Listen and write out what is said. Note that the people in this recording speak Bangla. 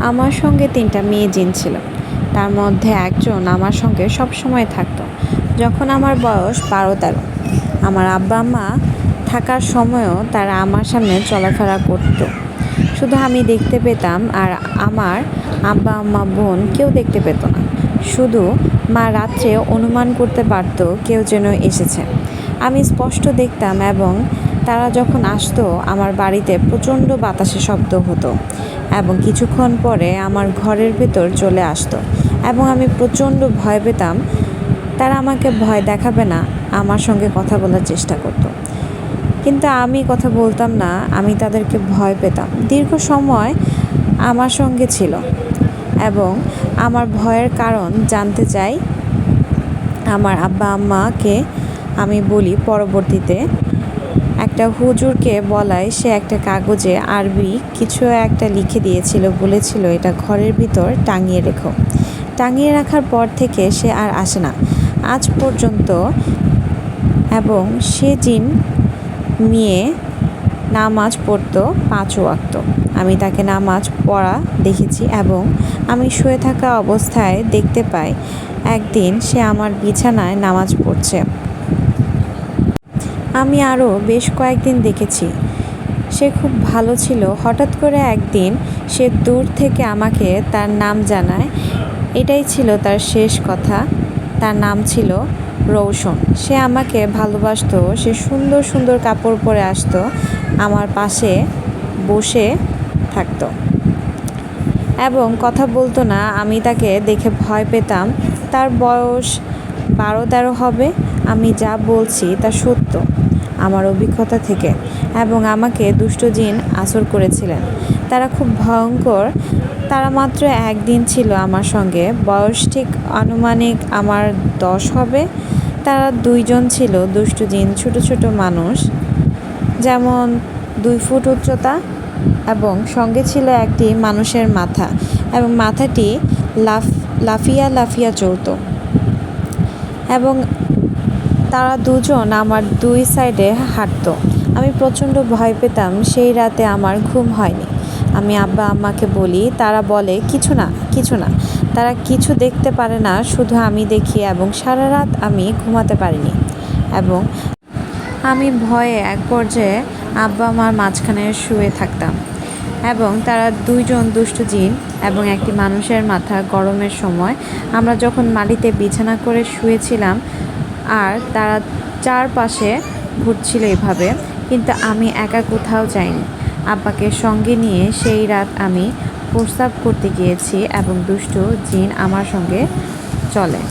আমার সঙ্গে তিনটা মেয়ে জিন ছিল। তার মধ্যে একজন আমার সঙ্গে সব সময় থাকতো। যখন আমার বয়স বারো, তেরো, আমার আব্বা মা থাকার সময়ও তারা আমার সামনে চলাফেরা করতো। শুধু আমি দেখতে পেতাম আর আমার আব্বা আম্মা বোন কেউ দেখতে পেত না। শুধু মা রাত্রে অনুমান করতে পারতো কেউ যেন এসেছে। আমি স্পষ্ট দেখতাম এবং তারা যখন আসতো, আমার বাড়িতে প্রচণ্ড বাতাসে শব্দ হতো এবং কিছুক্ষণ পরে আমার ঘরের ভেতর চলে আসতো এবং আমি প্রচণ্ড ভয় পেতাম। তারা আমাকে ভয় দেখাবে না, আমার সঙ্গে কথা বলার চেষ্টা করতো। কিন্তু আমি কথা বলতাম না, আমি তাদেরকে ভয় পেতাম। দীর্ঘ সময় আমার সঙ্গে ছিল এবং আমার ভয়ের কারণ জানতে চাই। আমার আব্বা আম্মাকে আমি বলি পরবর্তীতে একটা হুজুরকে বলায় সে একটা কাগজে আরবি কিছু একটা লিখে দিয়েছিল, বলেছিল, এটা ঘরের ভিতর টাঙিয়ে রেখো। টাঙিয়ে রাখার পর থেকে সে আর আসে না। আজ পর্যন্ত এবং সে জিন মেয়ে নামাজ পড়তো পাঁচ ওয়াক্ত। আমি তাকে নামাজ পড়া দেখেছি এবং আমি শুয়ে থাকা অবস্থায় দেখতে পাই, একদিন সে আমার বিছানায় নামাজ পড়ছে। আমি আরও বেশ কয়েকদিন দেখেছি। সে খুব ভালো ছিল। হঠাৎ করে একদিন সে দূর থেকে আমাকে তার নাম জানায়। এটাই ছিল তার শেষ কথা। তার নাম ছিল রৌশন সে আমাকে ভালোবাসতো। সে সুন্দর সুন্দর কাপড় পরে আসতো। আমার পাশে বসে থাকতো। এবং কথা বলতো না। আমি তাকে দেখে ভয় পেতাম। তার বয়স বারো তেরো হবে। আমি যা বলছি তা সত্য। আমার অভিজ্ঞতা থেকে এবং আমাকে দুষ্ট জিন আসর করেছিলেন। তারা খুব ভয়ঙ্কর। তারা মাত্র একদিন ছিল আমার সঙ্গে। বয়স ঠিক আনুমানিক আমার দশ হবে। তারা দুইজন ছিল দুষ্টু জিন, ছোট ছোট মানুষ। যেমন দুই ফুট উচ্চতা এবং সঙ্গে ছিল একটি মানুষের মাথা এবং মাথাটি লাফ, লাফিয়া লাফিয়া চলতো। এবং তারা দুজন আমার দুই সাইডে হাঁটতো। আমি প্রচণ্ড ভয় পেতাম, সেই রাতে আমার ঘুম হয়নি। আমি আব্বা আম্মাকে বলি, তারা বলে, কিছু না কিছু না। তারা কিছু দেখতে পারে না, শুধু আমি দেখি এবং সারা রাত আমি ঘুমাতে পারিনি। এবং আমি ভয়ে এক পর্যায়ে আব্বা আমার মাঝখানে শুয়ে থাকতাম। এবং তারা দুইজন দুষ্টু জিন এবং একটি মানুষের মাথা গরমের সময়। আমরা যখন মাটিতে বিছানা করে শুয়েছিলাম আর তারা চারপাশে ঘুরছিল এভাবে, কিন্তু আমি একা কোথাও যাইনি। আব্বাকে সঙ্গে নিয়ে সেই রাত আমি প্রস্তাব করতে গিয়েছি এবং দুষ্ট জিন আমার সঙ্গে চলে।